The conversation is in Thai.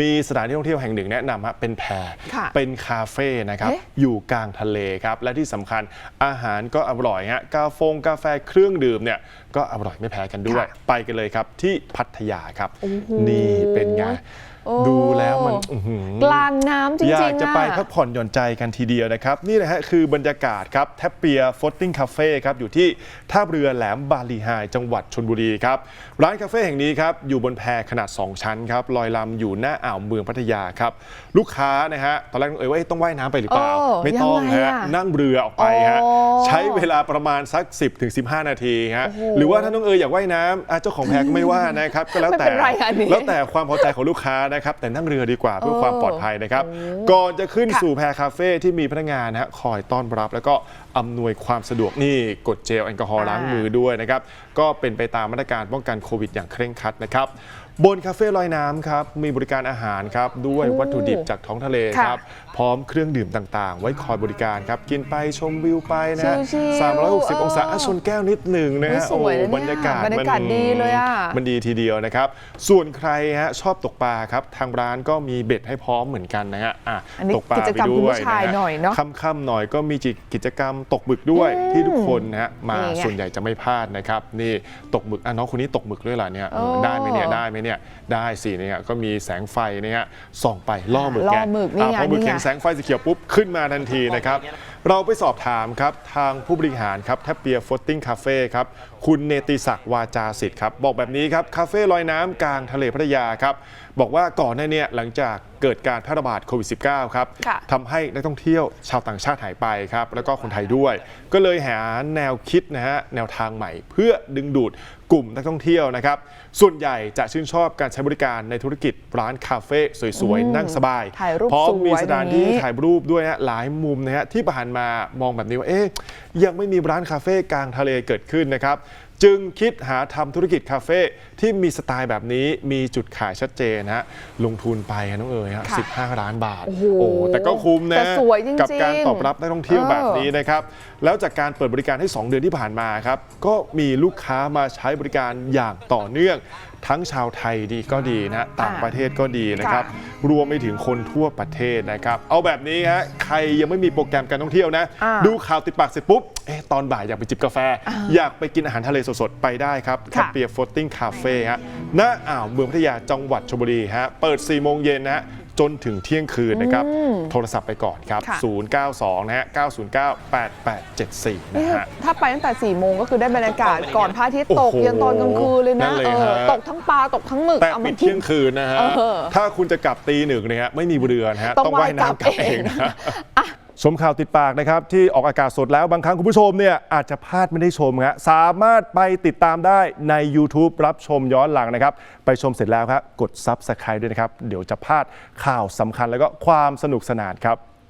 มีสถานที่ท่องเที่ยวแห่งหนึ่งแนะนำฮะเป็นแพรค่ะเป็นคาเฟ่นะครับเอ๊ะอยู่กลางทะเลครับและที่สำคัญอาหารก็อร่อยฮะกาโฟงกาแฟเครื่องดื่มเนี่ยก็อร่อยไม่แพ้กันด้วย ไปกันเลยครับที่พัทยาครับ นี่เป็นไงโอ้ ดูแล้วมันอื้อหือ กลางน้ำจริงๆอยากจะไปอ พักผ่อนหย่อนใจกันทีเดียวนะครับ นี่นะฮะคือบรรยากาศครับแทบเปียฟอตติ้งคาเฟ่ครับอยู่ที่ท่าเรือแหลมบาลีไฮจังหวัดชนบุรีครับ ร้านคาเฟ่แห่งนี้ครับอยู่บนแพขนาด 2 ชั้นครับลอยลำอยู่หน้าอ่าวเมืองพัทยาครับ ลูกค้านะฮะตอนแรกเอ่ยว่าเอ๊ะต้องว่ายน้ำไปหรือเปล่าเออไม่ต้องยังไงฮะอะนั่งเรือออกไปฮะอ๋อใช้เวลาประมาณสัก 10ถึง15 นาทีฮะโอ้โหหรือว่าถ้าน้องเอ๋ยอยากว่ายน้ำอะเจ้าของแพก็ไม่ว่านะครับก็แล้วแต่ ไม่เป็นไรอันนี้แล้วแต่ความพอใจของลูกค้านะครับแต่นั่งเรือดีกว่าเพื่อความปลอดภัยนะครับ ก่อนจะขึ้นค่ะสู่แพรคาเฟ่ที่มีพนักงานนะฮะคอยต้อนรับ แล้วก็อำนวยความสะดวกนี่กดเจลแอลกอฮอล์อ่าล้างมือด้วยนะครับก็เป็นไปตามมาตรการป้องกันโควิดอย่างเคร่งครัดนะครับบนคาเฟ่ลอยน้ำครับ มีบริการอาหารครับ ด้วยวัตถุดิบจากท้องทะเลค่ะครับ พร้อมเครื่องดื่มต่างๆ ไว้คอยบริการครับ กินไปชมวิวไปนะฮะชิลๆ360 องศาอะชนแก้วนิดหนึ่งนะฮะอุ๊ยสวยนะเนี่ยบรรยากาศบรรยากาศดีเลยอะ มันดีทีเดียวนะครับ ส่วนใครฮะชอบตกปลาครับ ทางร้านก็มีเบ็ดให้พร้อมเหมือนกันนะฮะอะอันนี้ตกปลากิจไปกรรมด้คุณวยผู้ชายนะฮะหน่อยเนาะค่ำๆหน่อยก็มีกิจกรรมตกหมึกด้วยที่ทุกคนนะฮะมานี่ไงส่วนใหญ่จะไม่พลาดนะครับนี่ตกหมึกอะน้องคนนี้ตกหมึกด้วยเหรอเนี่ยเออโอ้ ได้ไหมเนี่ยได้ไหมเนี่ยได้สิเนี่ยก็มีแสงไฟเนี่ยฮะส่องไปล่อหมึกล่อไงหมึกนี่อะไงพอหมึกนี่ไง เห็นแสงไฟสีเขียวปุ๊บขึ้นมาทันทีนะครับ เราไปสอบถามครับทางผู้บริหารครับแทบเปียฟอตติ้งคาเฟ่ครับคุณเนติศักดิ์วาจาสิทธิ์ครับบอกแบบนี้ครับคาเฟ่ลอยน้ำกลางทะเลพัทยาครับบอกว่าก่อนหน้าเนี้หลังจาก เกิดการแพร่ระบาดโควิด -19 ครับค่ะทำให้นักท่องเที่ยวชาวต่างชาติหายไปครับ แล้วก็คนไทยด้วย ก็เลยหาแนวคิดนะฮะแนวทางใหม่ เพื่อดึงดูดกลุ่มนักท่องเที่ยวนะครับ ส่วนใหญ่จะชื่นชอบการใช้บริการในธุรกิจร้านคาเฟ่สวยๆ นั่งสบายถ่ายรูปพร้อมสวยมีสถานที่อย่างนี้ถ่ายรูปด้วยนะหลายมุมนะฮะที่ผ่านมามองแบบนี้ว่าเอ๊ะยังไม่มีร้านคาเฟ่กลางทะเลเกิดขึ้นนะครับ จึงคิดหาทำธุรกิจคาเฟ่ที่มีสไตล์แบบนี้มีจุดขายชัดเจนนะฮะลงทุนไปฮะน้องเอ๋ยฮะค่ะ15ล้านบาท โอ้โหแต่ก็คุ้มแต่นะสวยจริงๆกับการตอบรับนักท่องเที่ยวเออแบบนี้นะครับแล้วจากการเปิดบริการให้ 2 เดือนที่ผ่านมาครับก็มีลูกค้ามาใช้บริการอย่างต่อเนื่อง ทั้งชาวไทยดีก็ดีนะต่างประเทศก็ดีนะครับรวมไปถึงคนทั่วประเทศนะครับ เอาแบบนี้ฮะใครยังไม่มีโปรแกรมการท่องเที่ยวนะอ่าดูข่าวติดปากเสร็จปุ๊บเอ๊ะตอนบ่ายอยากไปจิบกาแฟ อยากไปกินอาหารทะเลสดๆ ไปได้ครับค่ะแคปเปียฟอตติ้งคาเฟ่ฮะณอ่าวเมืองพัทยาจังหวัดชลบุรีฮะเปิด 4 โมงเย็นนะฮะจนถึงเที่ยงคืนนะครับ โทรศัพท์ไปก่อนครับค่ะ092 นะฮะ 909 8874 นะเอ๊ะฮะ ถ้าไปตั้งแต่4ี่โมงก็คือได้บรรยากาศก่อนพระอาทิตย์ตกโอ้โหยันตอนกลางคืนเลยนั่นะนเลยเออฮะตกทั้งปลา ตกทั้งหมึกแต่เอาปิมาดกิเที่นยงคืนนะฮะเออถ้าคุณจะกลับตีหนึ่งนะฮะไม่มีเรือนะฮะ ต้องต้องว่ายน้ำกลับว่ายกลับเองเองนะ ชมข่าวติดปากนะครับ ที่ออกอากาศสดแล้วบางครั้งคุณผู้ชมเนี่ยอาจจะพลาดไม่ได้ชมฮะสามารถไปติดตามได้ใน YouTube รับชมย้อนหลังนะครับ ไปชมเสร็จแล้วครับกดซับสไคร b e ด้วยนะครับ เดี๋ยวจะพลาดข่าวสำคัญแล้วก็ความสนุกสนานครับ